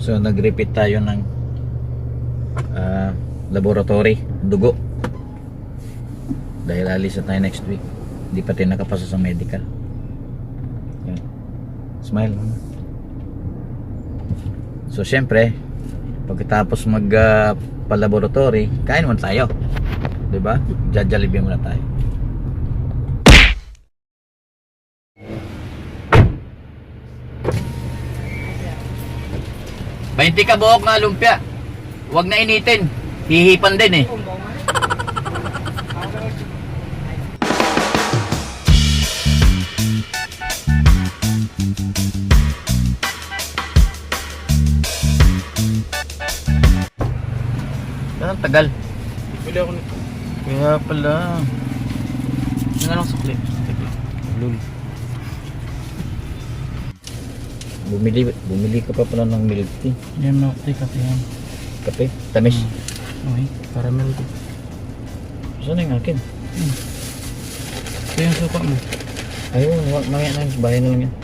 So nag-repeat tayo ng ah, laboratory, dugo. Dahil alis na tayo next week. Hindi pa tayo nakapasa sa medical. Yan. Smile. So syempre, pagkatapos mag ah, pa-laboratory, kain muna tayo. 'Di ba? Jajalibin muna tayo. Bainti ka buhok na lumpia. Huwag na initin. Hihipan din eh. Ang tagal. Bili ako nito. Kaya pala. Yung anong sukli? Lul. Bumili, bumili ka pa pala ng milk tea. Yan no, take kape yan. Kape, tamis. Okay, caramel ko. Saan yung akin? Ito yung suka mo. Ayun, wag mamaya na, bahay na lang yan.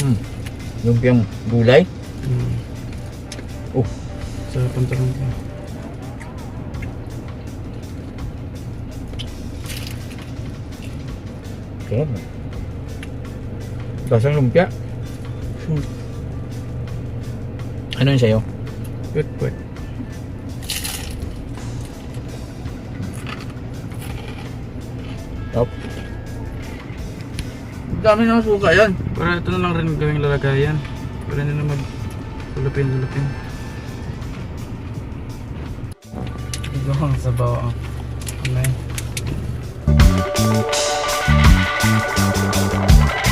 Mm. Lumpiang gulay. Hmm. Oh, Sa pantalon ko. sarap. Lasang lumpia. Hmm. Ano yun sa'yo? Wait, wait. Top. Dami ng suka yan. Para ito na lang rin gawing lalagayan. Para nila mag sulupin-sulupin. Ito ang sabaw ang ano yun. Maagap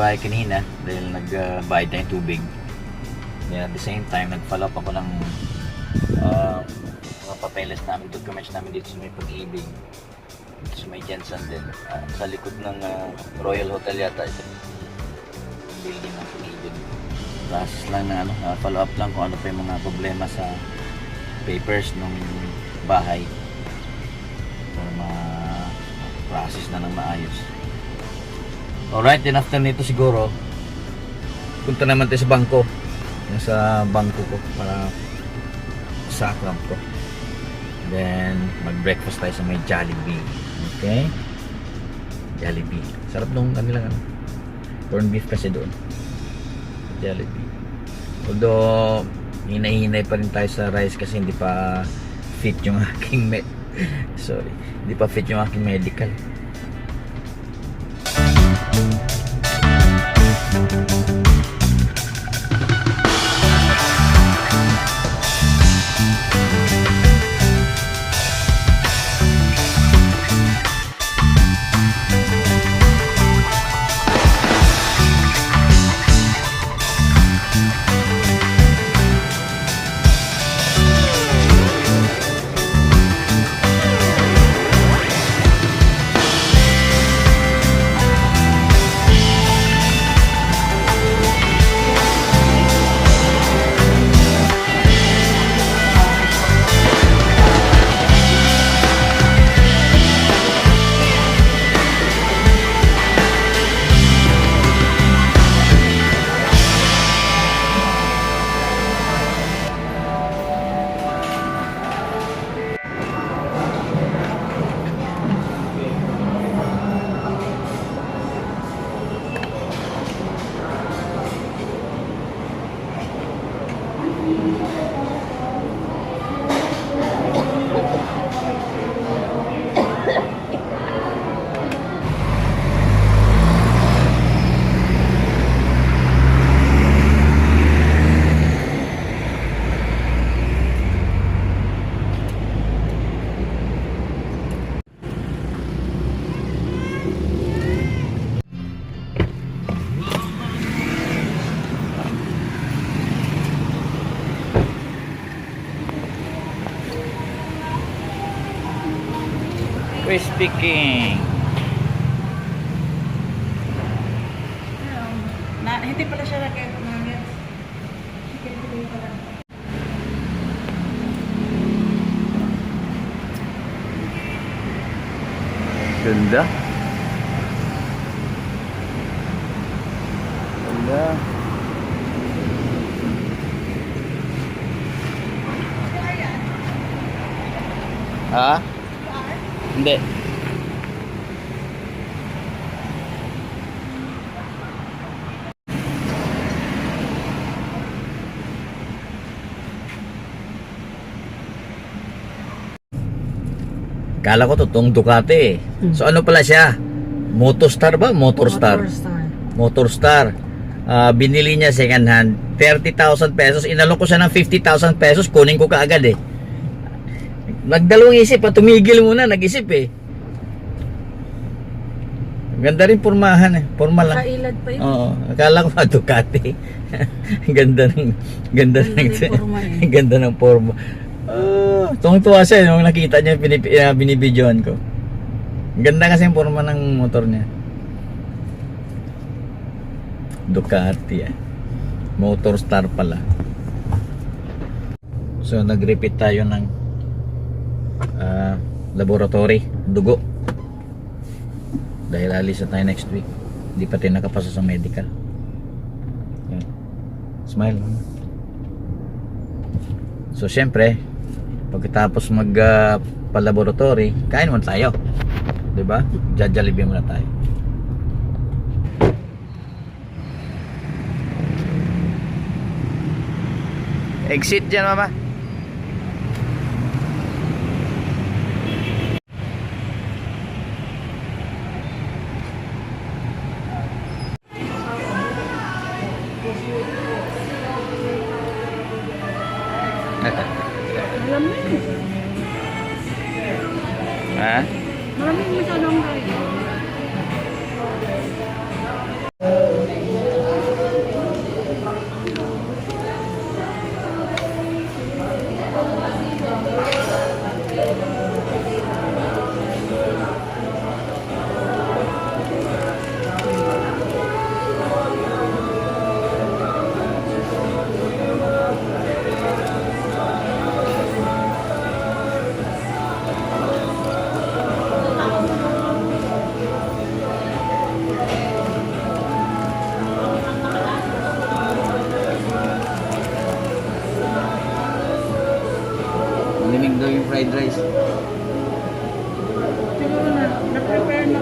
bahay kanina dahil nagbayad uh, tayong tubig. Then at the same time, nag-follow up ako ng uh, mga papeles namin, documents namin dito sa may pag-ibig. Dito sa may Jensen din. Ah, sa likod ng ah, Royal Hotel yata ito. Building ng pag-ibig. Process lang na ano, ah, follow up lang kung ano pa yung mga problema sa papers ng bahay para ma-process na ng maayos. Alright, then after nito siguro, punta naman tayo sa bangko. Yung sa bangko ko para sa account ko. Then, mag-breakfast tayo sa may Jollibee. Okay? Jollibee. Sarap nung kanilang ano, corn beef kasi doon. Jollibee. Although, hinay-hinay pa rin tayo sa rice kasi hindi pa fit yung aking me sorry, hindi pa fit yung aking medical. Ganda. Ganda. Ha? Hindi. Kala ko totoong Ducati eh. So ano pala siya? Motostar ba? Motorstar. Motorstar. Motorstar. Ah, binili niya second hand 30,000 pesos. Inalok ko siya ng 50,000 pesos. Kunin ko kaagad eh. Nagdalawang isip pa. Tumigil muna. Nag-isip eh. Ganda rin pormahan eh. Porma lang. Kailad pa yun. Oo. Akala ko mga Ducati. ganda ng ganda ng Ganda ng porma eh. ganda ng porma. Ah, tuwang-tuwa siya nung nakita niya pinip, uh, binibidyoan ko. Ganda kasi yung porma ng motor niya. Ducati eh. Motor Star pala. So nag-repeat tayo ng ah, laboratory, dugo. Dahil alis na tayo next week. Hindi pa tayo nakapasa sa medical. Yan. Smile. So syempre, pagkatapos mag ah, pa-laboratory, kain muna tayo. 'Di ba? Jajalibin muna tayo. Exit dyan, mama. Malamig. Yung fried rice. Siguro na, na-prepare na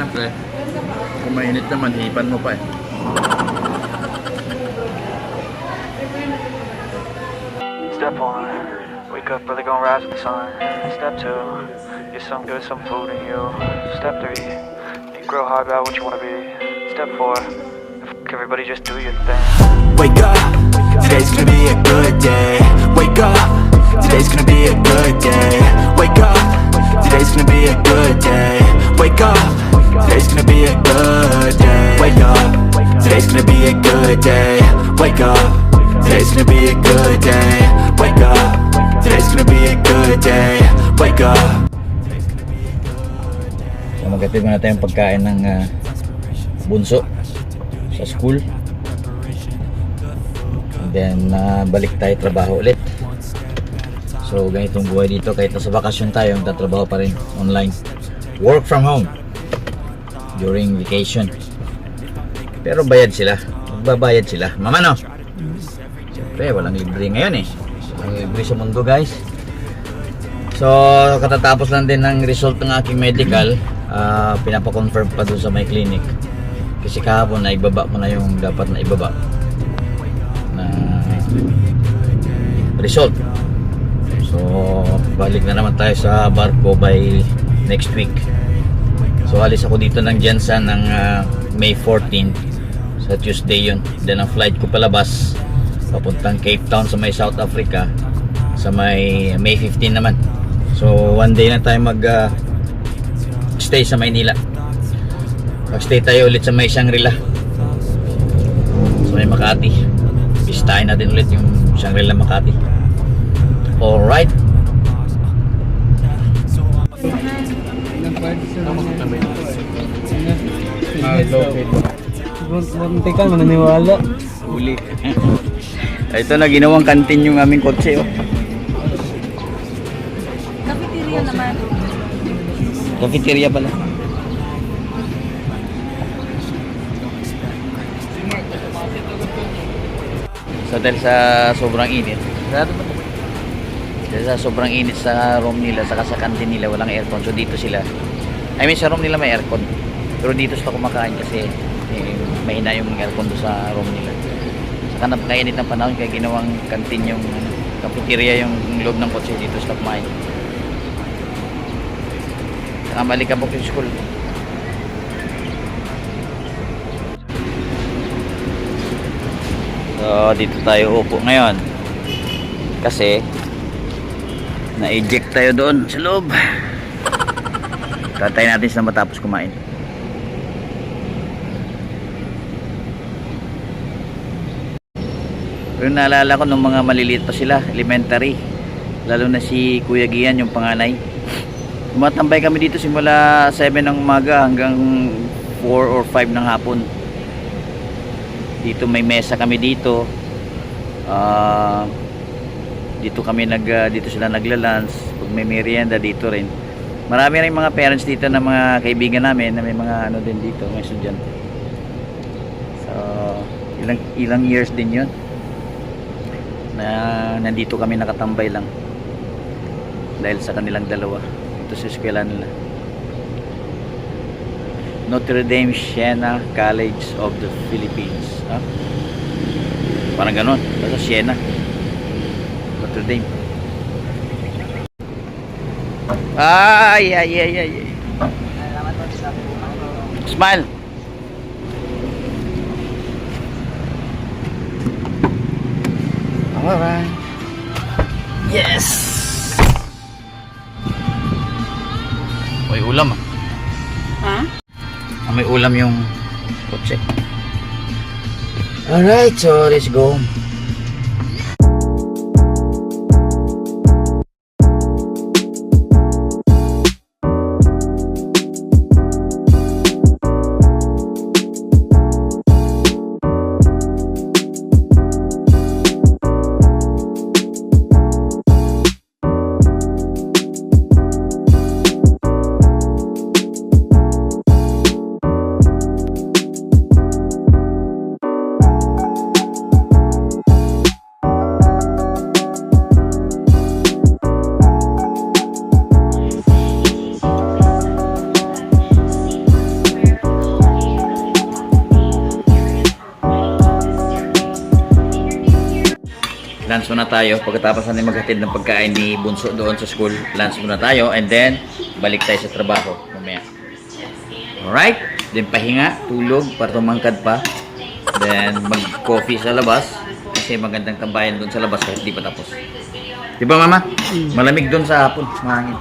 Pero siyempre, kung mainit naman, hipan mo pa eh. Step one, wake up early, gonna rise with the sun. Step two, get some good, some food in you. Step three, you grow hard about what you wanna be. Step four, f- everybody just do your thing. Wake up, today's gonna be a good day. Wake up, today's gonna be a good day. Wake up, today's gonna be a good day. Wake up, today's gonna be a good day. Wake up, today's gonna be a good day. Wake up, today's gonna be a good day. Wake up, today's gonna be a good day. Wake up. So magkatid muna tayong pagkain ng ah, bunso sa school. And then ah, balik tayo trabaho ulit. So ganitong buhay dito kahit nasa bakasyon tayo, nagtatrabaho pa rin online. Work from home during vacation. Pero bayad sila. Magbabayad sila. Mama no? Siyempre, walang libre ngayon eh. Walang libre sa mundo guys. So, katatapos lang din ng result ng aking medical, ah pinapa-confirm pa doon sa may clinic. Kasi kahapon na ibaba mo na yung dapat na ibaba na result. So, balik na naman tayo sa barko by next week. So alis ako dito ng Jensen ng ah, May 14 sa Tuesday yun. Then ang flight ko palabas papuntang Cape Town sa may South Africa sa may May 15 naman. So one day na tayo mag ah, stay sa Maynila. Mag-stay tayo ulit sa may Shangri-La. Sa may Makati. Bistahin natin ulit yung Shangri-La Makati. Alright. Munti ka, mananiwala. Uli. Ito na ginawang kantin yung aming kotse. Oh. Cafeteria naman. Cafeteria pala. So dahil sa sobrang init? Dahil sa sobrang init sa room nila, saka sa kantin nila, walang aircon. So dito sila. I mean, sa room nila may aircon. Pero dito sila kumakain kasi eh, mahina yung aircon doon sa room nila. Saka napakainit ng panahon kaya ginawang kantin yung ano, cafeteria yung loob ng kotse dito sila kumain. Saka malikabok yung school. So, dito tayo upo ngayon. Kasi, na-eject tayo doon sa loob. Tatay natin sila matapos kumain. Pero naalala ko nung mga maliliit pa sila, elementary. Lalo na si Kuya Gian, yung panganay. Tumatambay kami dito simula 7 ng umaga hanggang 4 or 5 ng hapon. Dito may mesa kami dito. Ah, dito kami nag ah, dito sila nagla-lunch. Pag may merienda dito rin. Marami rin mga parents dito na mga kaibigan namin na may mga ano din dito, mga estudyante. So, ilang ilang years din 'yon na nandito kami nakatambay lang dahil sa kanilang dalawa ito sa eskwela nila Notre Dame Siena College of the Philippines ha? parang ganon basta Siena Notre Dame ay ay ay ay smile Alright. Yes! May ulam ah. Ha? Ah, may ulam yung kotse. Alright, so let's go. Lunch muna tayo. Pagkatapos natin maghatid ng pagkain ni Bunso doon sa school, lunch muna tayo and then balik tayo sa trabaho mamaya. Alright? Then pahinga, tulog para tumangkad pa. Then mag-coffee sa labas kasi magandang tambayan doon sa labas kahit di pa tapos. Di ba mama? Malamig doon sa hapon, mahangin.